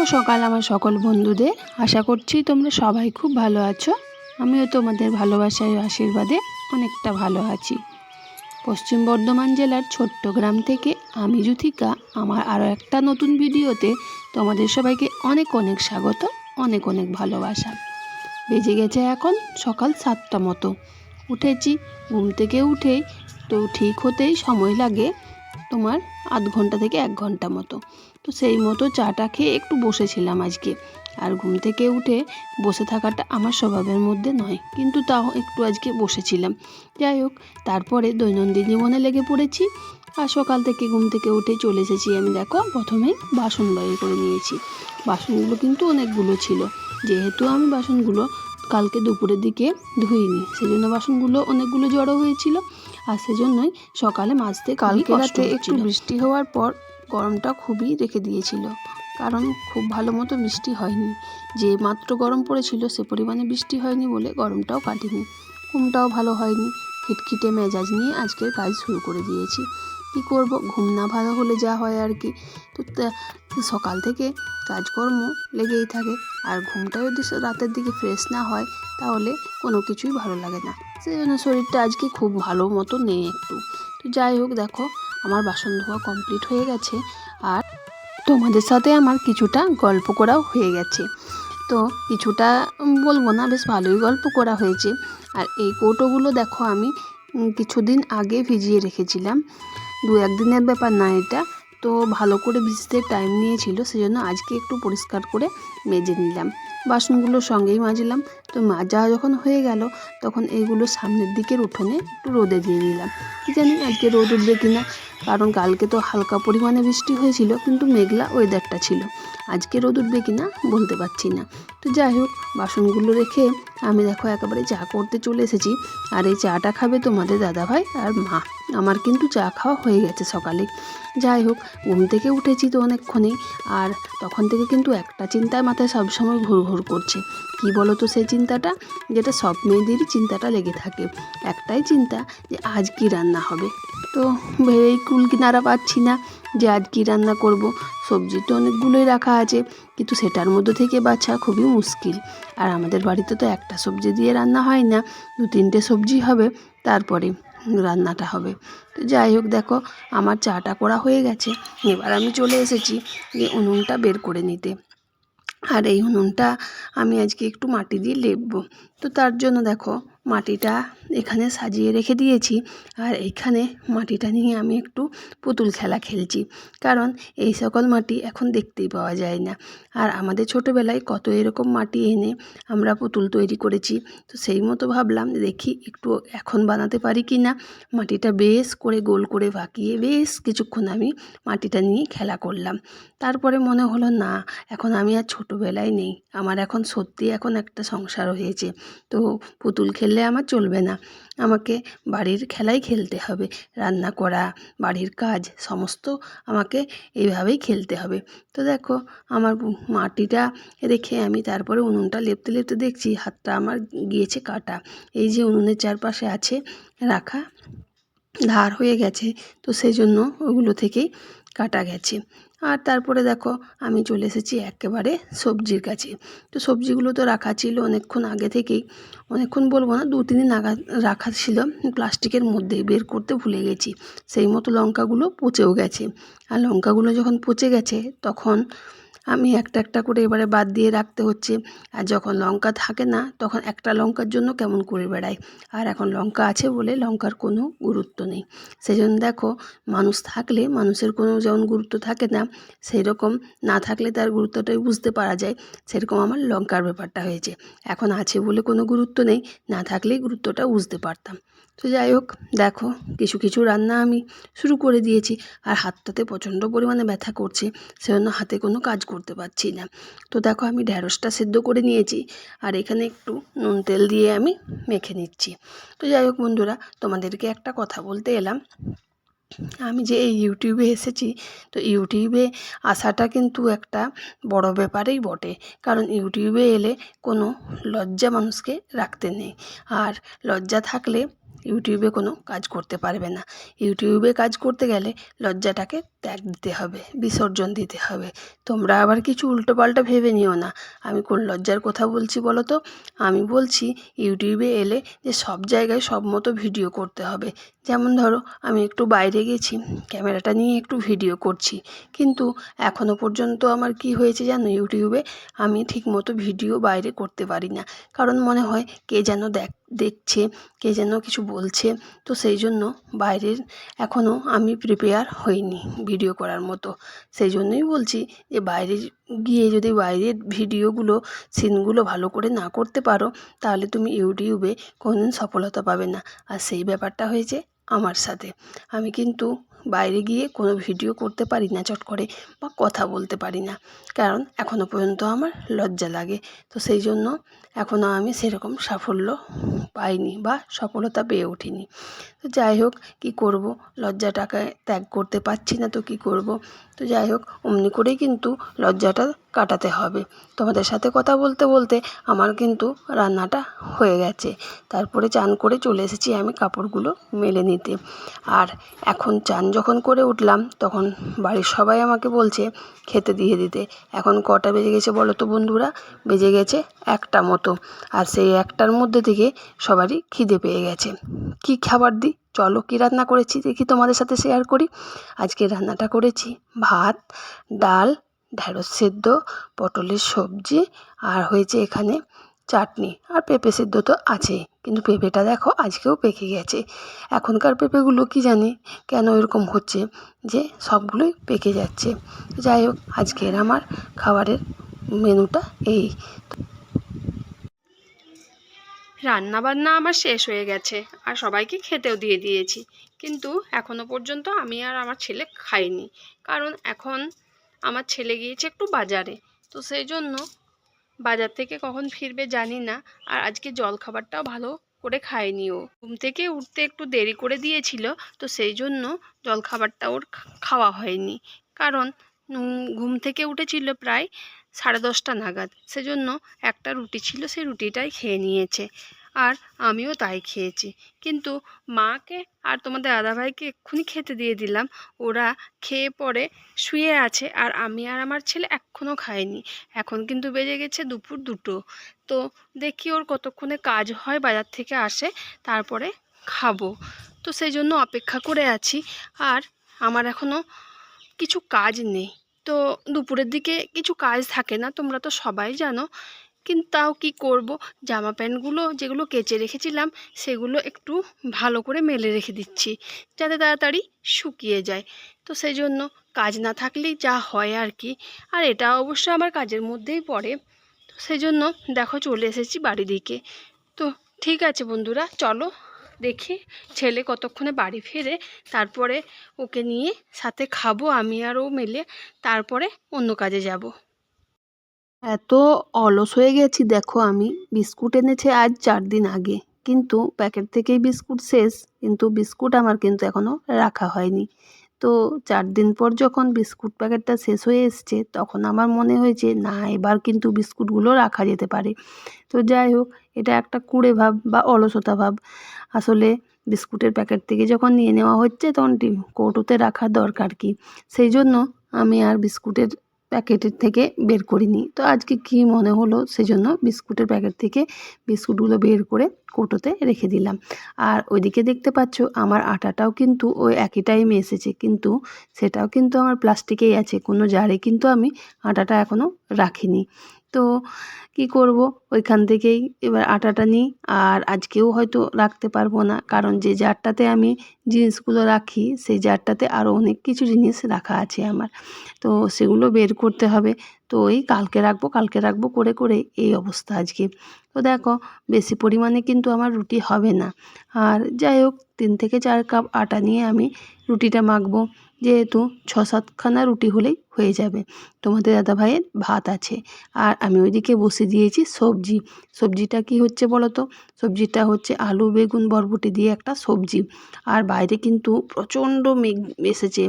শুভ সকাল আমার সকল বন্ধুদের। আশা করছি তোমরা সবাই খুব ভালো আছো। আমিও তোমাদের ভালোবাসায় আশীর্বাদে অনেকটা ভালো আছি। পশ্চিম বর্ধমান জেলার ছোট্ট গ্রাম থেকে আমি যুথিকা আমার আরও একটা নতুন ভিডিওতে তোমাদের সবাইকে অনেক অনেক স্বাগত, অনেক অনেক ভালোবাসা। বেজে গেছে এখন সকাল সাতটা মতো। উঠেছি, ঘুম থেকে উঠেই তো ঠিক হতেই সময় লাগে। তোমার আধ ঘণ্টা থেকে এক ঘণ্টা মতো। তো সেই মতো চাটা খেয়ে একটু বসেছিলাম আজকে। আর ঘুম থেকে উঠে বসে থাকাটা আমার স্বভাবের মধ্যে নয়, কিন্তু তাও একটু আজকে বসেছিলাম। যাই হোক, তারপরে দৈনন্দিন জীবনে লেগে পড়েছি আর সকাল থেকে ঘুম থেকে উঠে চলে এসেছি আমি দেখো প্রথমেই বাসন বাইর করে নিয়েছি। বাসনগুলো কিন্তু অনেকগুলো ছিল, যেহেতু আমি বাসনগুলো কালকে দুপুরের দিকে ধুইনি, সেজন্য বাসনগুলো অনেকগুলো জড়ো হয়েছিল। আর সেজন্যই সকালে মাজতে কালকে রাতে একটু বৃষ্টি হওয়ার পর গরমটা খুবই রেখে দিয়েছিল। কারণ খুব ভালো মতো বৃষ্টি হয়নি। যে মাত্র গরম পড়েছিল সে পরিমাণে বৃষ্টি হয়নি বলে গরমটাও কাটেনি। ঘুমটাও ভালো হয়নি। খিটখিটে মেজাজ নিয়ে আজকের কাজ শুরু করে দিয়েছি। কি করব? ঘুম না ভালো হলে যা হয় আর কি। তো তা- সকাল থেকে কাজকর্ম লেগেই থাকে। আর ঘুমটা যদি রাতের দিকে ফ্রেশ না হয় তাহলে কোনো কিছুই ভালো লাগে না। সেই জন্য শরীরটা আজকে খুব ভালো মতো নেই একটু। তো যাই হোক, দেখো, আমার বাসন ধোয়া কমপ্লিট হয়ে গেছে। আর তোমাদের সাথে আমার কিছুটা গল্প করাও হয়ে গেছে। তো কিছুটা বলব না, বেশ ভালোই গল্প করা হয়েছে। আর এই কৌটোগুলো দেখো, আমি কিছুদিন আগে ভিজিয়ে রেখেছিলাম। দু একদিনের ব্যাপার না এটা। তো ভালো করে ভিজতে টাইম নিয়েছিল, সেজন্য আজকে একটু পরিষ্কার করে মেজে নিলাম। বাসনগুলো সঙ্গেই মাজলাম। তো মাজা যখন হয়ে গেল, তখন এইগুলো সামনের দিকের উঠোনে একটু রোদে দিয়ে নিলাম। কি জানি আজকে রোদ উঠবে কিনা, কারণ কালকে তো হালকা পরিমাণে বৃষ্টি হয়েছিল, কিন্তু মেঘলা ওয়েদারটা ছিল। আজকে রোদ উঠবে কি না বলতে পারছি না। তো যাই হোক, বাসনগুলো রেখে আমি দেখো একেবারে চা করতে চলে এসেছি। আর এই চাটা খাবে তোমাদের দাদাভাই আর মা। আমার কিন্তু চা খাওয়া হয়ে গেছে সকালে। যাই হোক, ঘুম থেকে উঠেছি তো অনেকক্ষণেই। আর তখন থেকে কিন্তু একটা চিন্তায় মাথায় সবসময় ঘুর ঘুর করছে। কি বলো তো সেই চিন্তাটা? যেটা সব মেয়েদেরই চিন্তাটা লেগে থাকে। একটাই চিন্তা যে আজ কি রান্না হবে? তো ভেবেই কুল কিনারা পাচ্ছি না। যে আজ কী রান্না করব। সবজি তো অনেকগুলোই রাখা আছে, কিন্তু সেটার মধ্যে থেকে বাছা খুবই মুশকিল। আর আমাদের বাড়িতে তো একটা সবজি দিয়ে রান্না হয় না, দু তিনটে সবজি হবে, তারপরে রান্নাটা হবে। তো যাই হোক, দেখো, আমার চাটা করা হয়ে গেছে। এবার আমি চলে এসেছি যে উনুনটা বের করে নিতে। আর এই উনুনটা আমি আজকে একটু মাটি দিয়ে লেপবো। তো তার জন্য দেখো মাটিটা এখানে সাজিয়ে রেখে দিয়েছি। আর এইখানে মাটিটা নিয়ে আমি একটু পুতুল খেলা খেলছি। কারণ এই সকল মাটি এখন দেখতেই পাওয়া যায় না। আর আমাদের ছোটোবেলায় কত এরকম মাটি এনে আমরা পুতুল তৈরি করেছি, তো সেই মতো ভাবলাম দেখি একটু এখন বানাতে পারি কি না। মাটিটা বেশ করে গোল করে বাঁকিয়ে বেশ কিছুক্ষণ আমি মাটিটা নিয়ে খেলা করলাম। তারপরে মনে হলো, না, এখন আমি আর ছোটোবেলায় নেই। আমার এখন সত্যি এখন একটা সংসার হয়েছে। তো পুতুল খেললে আমার চলবে না। আমাকে বাড়ির খেলাই খেলতে হবে, রান্না করা, বাড়ির কাজ, সমস্ত আমাকে এইভাবেই খেলতে হবে। তো দেখো, আমার মাটিটা রেখে আমি তারপরে উনুনটা লেপতে লেপতে দেখছি হাতটা আমার গিয়েছে কাটা। এই যে উনুনের চারপাশে আছে, রাখা ধার হয়ে গেছে, তো সেই জন্য ওগুলো থেকেই কাটা গেছে। আর তারপরে দেখো, আমি চলে এসেছি একেবারে সবজির কাছে। তো সবজিগুলো তো রাখা ছিল অনেকক্ষণ আগে থেকেই। অনেকক্ষণ বলব না দু তিন দিন আগা, রাখা ছিল, প্লাস্টিকের মধ্যে বের করতে ভুলে গেছি। সেই মতো লঙ্কাগুলো পচেও গেছে। আর লঙ্কাগুলো যখন পচে গেছে, তখন আমি একটা একটা করে এবারে বাদ দিয়ে রাখতে হচ্ছে। আর যখন লঙ্কা থাকে না, তখন একটা লঙ্কার জন্য কেমন করে বেড়াই আর এখন লঙ্কা আছে বলে লঙ্কার কোনো গুরুত্ব নেই। সেজন্য দেখো, মানুষ থাকলে মানুষের কোনো যেমন গুরুত্ব থাকে না সেই রকম না থাকলে তার গুরুত্বটাই বুঝতে পারা যায়। সেরকম আমার লঙ্কার ব্যাপারটা হয়েছে। এখন আছে বলে কোনো গুরুত্ব নেই, না থাকলেই গুরুত্বটা বুঝতে পারতাম। তো যাই হোক, দেখো, কিছু কিছু রান্না আমি শুরু করে দিয়েছি। আর হাতটাতে প্রচণ্ড পরিমাণে ব্যথা করছে, সেজন্য হাতে কোনো কাজ করতে পারছি না। তো দেখো, আমি ঢ্যাঁড়সটা সেদ্ধ করে নিয়েছি, আর এখানে একটু নুন তেল দিয়ে আমি মেখে নিচ্ছি। তো যাই হোক বন্ধুরা, তোমাদেরকে একটা কথা বলতে এলাম। আমি যে এই ইউটিউবে এসেছি, তো ইউটিউবে আসাটা কিন্তু একটা বড় ব্যাপারেই বটে। কারণ ইউটিউবে এলে কোনো লজ্জা মানুষকে রাখতে নেই। আর লজ্জা থাকলে ইউটিউবে কোনো কাজ করতে পারবে না। ইউটিউবে কাজ করতে গেলে লজ্জাটাকে ত্যাগ দিতে হবে, বিসর্জন দিতে হবে। তোমরা আবার কিছু উল্টোপাল্টা ভেবে নিও না। আমি কোন লজ্জার কথা বলছি বলো তো? আমি বলছি, ইউটিউবে এলে যে সব জায়গায় সব মতো ভিডিও করতে হবে। যেমন ধরো, আমি একটু বাইরে গেছি, ক্যামেরাটা নিয়ে একটু ভিডিও করছি। কিন্তু এখনও পর্যন্ত আমার কি হয়েছে জানো ইউটিউবে? আমি ঠিকমতো ভিডিও বাইরে করতে পারি না। কারণ মনে হয়, কে যেন দেখ, দেখছে, কে যেন কিছু বলছে। তো সেই জন্য বাইরের এখনও আমি প্রিপেয়ার হইনি। ভিডিও করার মতো। সেই জন্যই বলছি যে বাইরে গিয়ে যদি বাইরের ভিডিওগুলো, সিনগুলো ভালো করে না করতে পারো, তাহলে তুমি ইউটিউবে কোনোদিন সফলতা পাবে না। আর সেই ব্যাপারটা হয়েছে আমার সাথে। আমি কিন্তু বাইরে গিয়ে কোনো ভিডিও করতে পারি না চট করে বা কথা বলতে পারি না। কারণ এখনও পর্যন্ত আমার লজ্জা লাগে। তো সেই জন্য এখনও আমি সেরকম সাফল্য পাইনি বা সফলতা পেয়ে উঠিনি। তো যাই হোক, কী করব? লজ্জাটাকে ত্যাগ করতে পারছি না তো কী করব? তো যাই হোক, অমনি করেই কিন্তু লজ্জাটা কাটাতে হবে। তোমাদের সাথে কথা বলতে বলতে আমার কিন্তু রান্নাটা হয়ে গেছে। তারপরে চান করে চলে এসেছি আমি কাপড়গুলো মেলে নিতে। আর এখন চান যখন করে উঠলাম, তখন বাড়ির সবাই আমাকে বলছে খেতে দিয়ে দিতে। এখন কটা বেজে গেছে বলো তো বন্ধুরা? বেজে গেছে একটা মতো। আর সেই একটার মধ্যে থেকে সবারই খিদে পেয়ে গেছে। কী খাবার দিই? চলো কী রান্না করেছি দেখি তোমাদের সাথে শেয়ার করি। আজকে রান্নাটা করেছি ভাত, ডাল ঢ্যাঁড়স সেদ্ধ, পটলের সবজি, আর হয়েছে এখানে চাটনি। আর পেঁপে সেদ্ধ তো আছেই, কিন্তু পেঁপেটা দেখো আজকেও পেকে গেছে। এখনকার পেঁপেগুলো কী জানি কেন এরকম হচ্ছে যে সবগুলোই পেকে যাচ্ছে। যাই হোক, আজকের আমার খাবারের মেনুটা এই। রান্না বান্না আমার শেষ হয়ে গেছে, আর সবাইকে খেতেও দিয়ে দিয়েছি। কিন্তু এখনও পর্যন্ত আমি আর আমার ছেলে খাইনি, কারণ এখন আমার ছেলে গিয়েছে একটু বাজারে। তো সেই জন্য বাজার থেকে কখন ফিরবে জানি না। আর আজকে জলখাবারটাও ভালো করে খায়নি ও। ঘুম থেকে উঠতে একটু দেরি করে দিয়েছিল, তো সেই জন্য জলখাবারটা ওর খাওয়া হয়নি। কারণ ঘুম থেকে উঠেছিল প্রায় সাড়ে দশটা নাগাদ। সেজন্য একটা রুটি ছিল, সেই রুটিটাই খেয়ে নিয়েছে। আর আমিও তাই খেয়েছি। কিন্তু মাকে আর তোমাদের দাদাভাইকে এক্ষুনি খেতে দিয়ে দিলাম। ওরা খেয়ে পরে শুয়ে আছে আর আমি আর আমার ছেলে এখনও খাইনি। এখন কিন্তু বেজে গেছে দুপুর দুটো। তো দেখি ওর কতক্ষণে কাজ হয় বাজার থেকে আসে, তারপরে খাব। তো সেই জন্য অপেক্ষা করে আছি আর আমার এখনও কিছু কাজ নেই। তো দুপুরের দিকে কিছু কাজ থাকে না, তোমরা তো সবাই জানো। কিন্তু তাও কী করব? জামা প্যান্টগুলো যেগুলো কেচে রেখেছিলাম, সেগুলো একটু ভালো করে মেলে রেখে দিচ্ছি, যাতে তাড়াতাড়ি শুকিয়ে যায়। তো সেই জন্য কাজ না থাকলেই যা হয় আর কি। আর এটা অবশ্য আমার কাজের মধ্যেই পড়ে। তো সেই জন্য দেখো চলে এসেছি বাড়ি দিকে। তো ঠিক আছে বন্ধুরা, চলো দেখি ছেলে কতক্ষণে বাড়ি ফেরে, তারপরে ওকে নিয়ে সাথে খাব আমি আর ও মেলে, তারপরে অন্য কাজে যাব। এত অলস হয়ে গেছি, দেখো আমি। বিস্কুট এনেছে আজ চার দিন আগে। কিন্তু প্যাকেট থেকেই বিস্কুট শেষ, কিন্তু বিস্কুট আমার কিন্তু এখনও রাখা হয়নি। তো চার দিন পর যখন বিস্কুট প্যাকেটটা শেষ হয়ে এসছে, তখন আমার মনে হয়েছে, না, এবার কিন্তু বিস্কুটগুলো রাখা যেতে পারে। তো যাই হোক, এটা একটা কুড়ে ভাব বা অলসতা ভাব। আসলে বিস্কুটের প্যাকেট থেকে যখন নিয়ে নেওয়া হচ্ছে, তখন কৌটোতে রাখার দরকার কি? সেই জন্য আমি আর বিস্কুটের প্যাকেটের থেকে বের করিনি। তো আজকে কি মনে হলো সেজন্য বিস্কুটের প্যাকেট থেকে বিস্কুটগুলো বের করে কোটোতে রেখে দিলাম। আর ওইদিকে দেখতে পাচ্ছ আমার আটাটাও কিন্তু ওই একই টাইমে এসেছে। কিন্তু সেটাও কিন্তু আমার প্লাস্টিকেই আছে। কোনো জারে কিন্তু আমি আটাটা এখনও রাখিনি। তো কি করব? ওইখান থেকেই এবার আটাটা নিই। আর আজকেও হয়তো রাখতে পারব না। কারণ যে জারটাতে আমি জিনিসগুলো রাখি, সেই জারটাতে আরও অনেক কিছু জিনিস রাখা আছে আমার। তো সেগুলো বের করতে হবে। তো ওই কালকে রাখব কালকে রাখব করে করে এই অবস্থা আজকে। তো দেখো, বেশি পরিমাণে কিন্তু আমার রুটি হবে না। আর যাই হোক, তিন থেকে চার কাপ আটা নিয়ে আমি রুটিটা মাখবো। যেহেতু ছ সাতখানা রুটি হলেই হয়ে যাবে। তোমাদের দাদা ভাইয়ের ভাত আছে। আর আমি ওইদিকে বসে দিয়েছি সবজি। সবজিটা কি হচ্ছে বলো তো সবজিটা হচ্ছে আলু, বেগুন, বরবটি দিয়ে একটা সবজি। আর বাইরে কিন্তু প্রচণ্ড মেঘ এসেছে।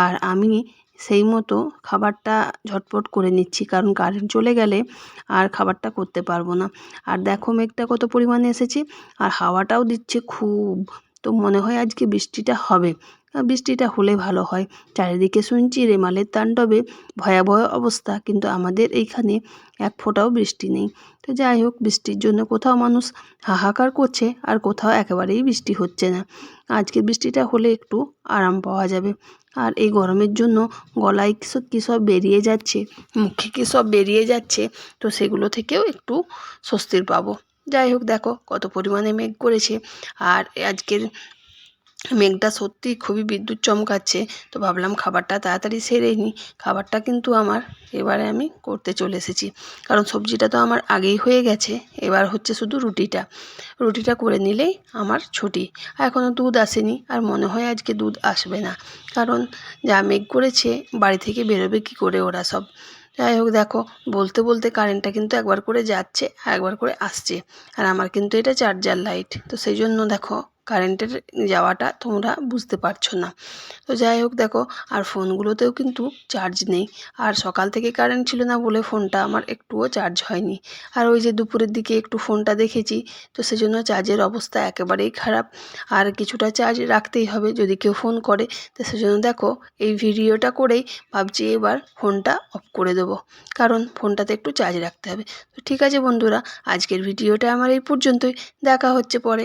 আর আমি সেই মতো খাবারটা ঝটপট করে নিচ্ছি, কারণ কারেন্ট চলে গেলে আর খাবারটা করতে পারব না। আর দেখো মেঘটা কত পরিমাণে এসেছে। আর হাওয়াটাও দিচ্ছে খুব। তো মনে হয় আজকে বৃষ্টিটা হবে। বৃষ্টিটা হলে ভালো হয়। চারিদিকে শুনছি রেমালের তাণ্ডবে ভয়াবহ অবস্থা, কিন্তু আমাদের এইখানে এক ফোঁটাও বৃষ্টি নেই। তো যাই হোক, বৃষ্টির জন্য কোথাও মানুষ হাহাকার করছে, আর কোথাও একেবারেই বৃষ্টি হচ্ছে না। আজকে বৃষ্টিটা হলে একটু আরাম পাওয়া যাবে। আর এই গরমের জন্য গলায় কী সব বেরিয়ে যাচ্ছে, মুখে কী সব বেরিয়ে যাচ্ছে, তো সেগুলো থেকেও একটু স্বস্তির পাবো। যাই হোক দেখো, কত পরিমাণে মেঘ করেছে। আর আজকের মেঘটা সত্যিই খুবই বিদ্যুৎ চমকাচ্ছে। তো ভাবলাম খাবারটা তাড়াতাড়ি সেরে নিই। খাবারটা কিন্তু আমার এবারে আমি করতে চলে এসেছি। কারণ সবজিটা তো আমার আগেই হয়ে গেছে। এবার হচ্ছে শুধু রুটিটা। রুটিটা করে নিলেই আমার ছুটি। এখনও দুধ আসেনি। আর মনে হয় আজকে দুধ আসবে না। কারণ যা মেঘ করেছে, বাড়ি থেকে বেরোবে কী করে ওরা সব? যাই হোক দেখো, বলতে বলতে কারেন্টটা কিন্তু একবার করে যাচ্ছে আর একবার করে আসছে। আর আমার কিন্তু এটা চার্জার লাইট তো সেই জন্য দেখো কারেন্টের যাওয়াটা তোমরা বুঝতে পারছ না। তো যাই হোক দেখো, আর ফোনগুলোতেও কিন্তু চার্জ নেই। আর সকাল থেকে কারেন্ট ছিল না বলে ফোনটা আমার একটুও চার্জ হয়নি। আর ওই যে দুপুরের দিকে একটু ফোনটা দেখেছি, তো সেজন্য চার্জের অবস্থা একেবারেই খারাপ। আর কিছুটা চার্জ রাখতেই হবে যদি কেউ ফোন করে। তো সেজন্য দেখো, এই ভিডিওটা করেই ভাবছি এবার ফোনটা অফ করে দেবো। কারণ ফোনটাতে একটু চার্জ রাখতে হবে। তো ঠিক আছে বন্ধুরা, আজকের ভিডিওটা আমার এই পর্যন্তই। দেখা হচ্ছে পরে।